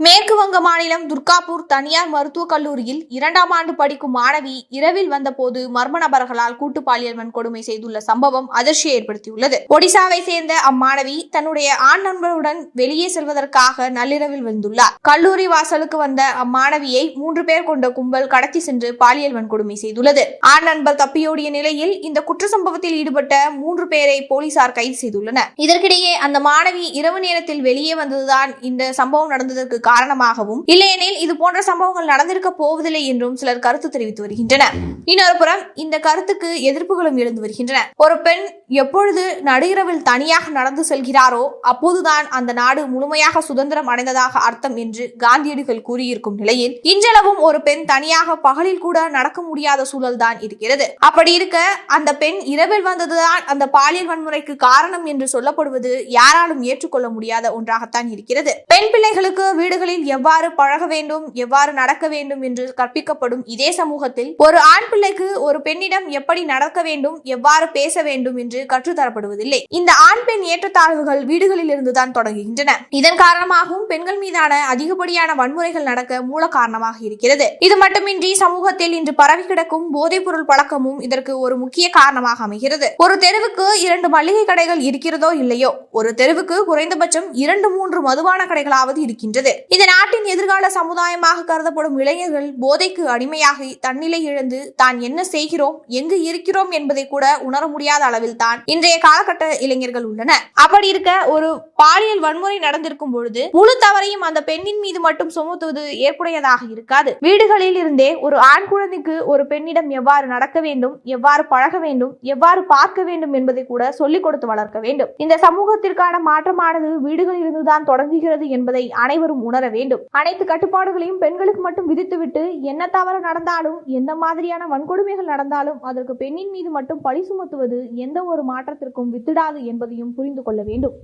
May மேற்குவங்க மாநிலம் துர்காபூர் தனியார் மருத்துவக் கல்லூரியில் இரண்டாம் ஆண்டு படிக்கும் மாணவி இரவில் வந்தபோது மர்ம நபர்களால் கூட்டு பாலியல் வன்கொடுமை செய்துள்ள சம்பவம் அதிர்ச்சியை ஏற்படுத்தியுள்ளது. ஒடிசாவை சேர்ந்த அம்மாணவி தன்னுடைய ஆண் நண்பருடன் வெளியே செல்வதற்காக நள்ளிரவில் வந்துள்ளார் கல்லூரி வாசலுக்கு வந்த அம்மாணவியை மூன்று பேர் கொண்ட கும்பல் கடத்தி சென்று பாலியல் வன்கொடுமை செய்துள்ளது. ஆண் நண்பர் தப்பியோடிய நிலையில் இந்த குற்ற சம்பவத்தில் ஈடுபட்ட மூன்று பேரை போலீசார் கைது செய்துள்ளனர். இதற்கிடையே அந்த மாணவி இரவு நேரத்தில் வெளியே வந்ததுதான் இந்த சம்பவம் நடந்ததற்கு காரணமாக காரணமாகவும் இல்லையெனில் இது போன்ற சம்பவங்கள் நடந்திருக்க போவதில்லை என்றும் சிலர் கருத்து தெரிவித்து வருகின்றனர். இன்னொரு புறம் இந்த கருத்துக்கு எதிர்ப்புகளும் எழுந்து வருகின்றன. ஒரு பெண் எப்பொழுது நடுஇரவில் தனியாக நடந்து செல்கிறாரோ அப்போதுதான் அந்த நாடு முழுமையாக சுதந்திரம் அடைந்ததாக அர்த்தம் என்று காந்தியடிகள் கூறியிருக்கும் நிலையில் இன்றளவும் ஒரு பெண் தனியாக பகலில் கூட நடக்க முடியாத சூழல் தான் இருக்கிறது. அப்படி இருக்க அந்த பெண் இரவில் வந்ததுதான் அந்த பாலியல் வன்முறைக்கு காரணம் என்று சொல்லப்படுவது யாராலும் ஏற்றுக்கொள்ள முடியாத ஒன்றாகத்தான் இருக்கிறது. பெண் பிள்ளைகளுக்கு வீடுகளில் எவ்வாறு பழக வேண்டும் எவ்வாறு நடக்க வேண்டும் என்று கற்பிக்கப்படும் இதே சமூகத்தில் ஒரு ஆண் பிள்ளைக்கு ஒரு பெண்ணிடம் எப்படி நடக்க வேண்டும் எவ்வாறு பேச வேண்டும் என்று கற்றுத்தரப்படுவதில்லை இந்த ஆண் பெண் ஏற்றத்தாழ்வுகள் வீடுகளில் இருந்துதான் தொடங்குகின்றன. இதன் காரணமாகவும் பெண்கள் மீதான அதிகப்படியான வன்முறைகள் நடக்க மூல காரணமாக இருக்கிறது. இது மட்டுமின்றி சமூகத்தில் இன்று பரவி கிடக்கும் போதைப்பொருள் பழக்கமும் இதற்கு ஒரு முக்கிய காரணமாக அமைகிறது. ஒரு தெருவுக்கு இரண்டு மளிகை கடைகள் இருக்கிறதோ இல்லையோ? ஒரு தெருவுக்கு குறைந்தபட்சம் இரண்டு மூன்று மதுபான கடைகளாவது இருக்கின்றது. இந்த நாட்டின் எதிர்கால சமுதாயமாக கருதப்படும் இளைஞர்கள் போதைக்கு அடிமையாகி தன்னிலை இழந்து தான் என்ன செய்கிறோம் எங்கு இருக்கிறோம் என்பதை கூட உணர முடியாத அளவில் தான் இன்றைய காலகட்ட இளைஞர்கள் உள்ளனர். அப்படி இருக்க ஒரு பாலியல் வன்முறை நடந்திருக்கும் பொழுது முழு தவறையும் அந்த பெண்ணின் மீது மட்டும் சுமத்துவது ஏற்புடையதாக இருக்காது. வீடுகளில் இருந்தே ஒரு ஆண் குழந்தைக்கு ஒரு பெண்ணிடம் எவ்வாறு நடக்க வேண்டும் எவ்வாறு பழக வேண்டும் எவ்வாறு பார்க்க வேண்டும் என்பதை கூட சொல்லிக் கொடுத்து வளர்க்க வேண்டும். இந்த சமூகத்திற்கான மாற்றமானது வீடுகளில் இருந்துதான் தொடங்குகிறது என்பதை அனைவரும் உணர வேண்டும். வேண்டும் அனைத்து கட்டுப்பாடுகளையும் பெண்களுக்கு மட்டும் விதித்துவிட்டு என்ன தவறு நடந்தாலும் எந்த மாதிரியான வன்கொடுமைகள் நடந்தாலும் அதற்கு பெண்ணின் மீது மட்டும் பழி சுமத்துவது எந்த ஒரு மாற்றத்திற்கும் வித்திடாது என்பதையும் புரிந்து கொள்ள வேண்டும்.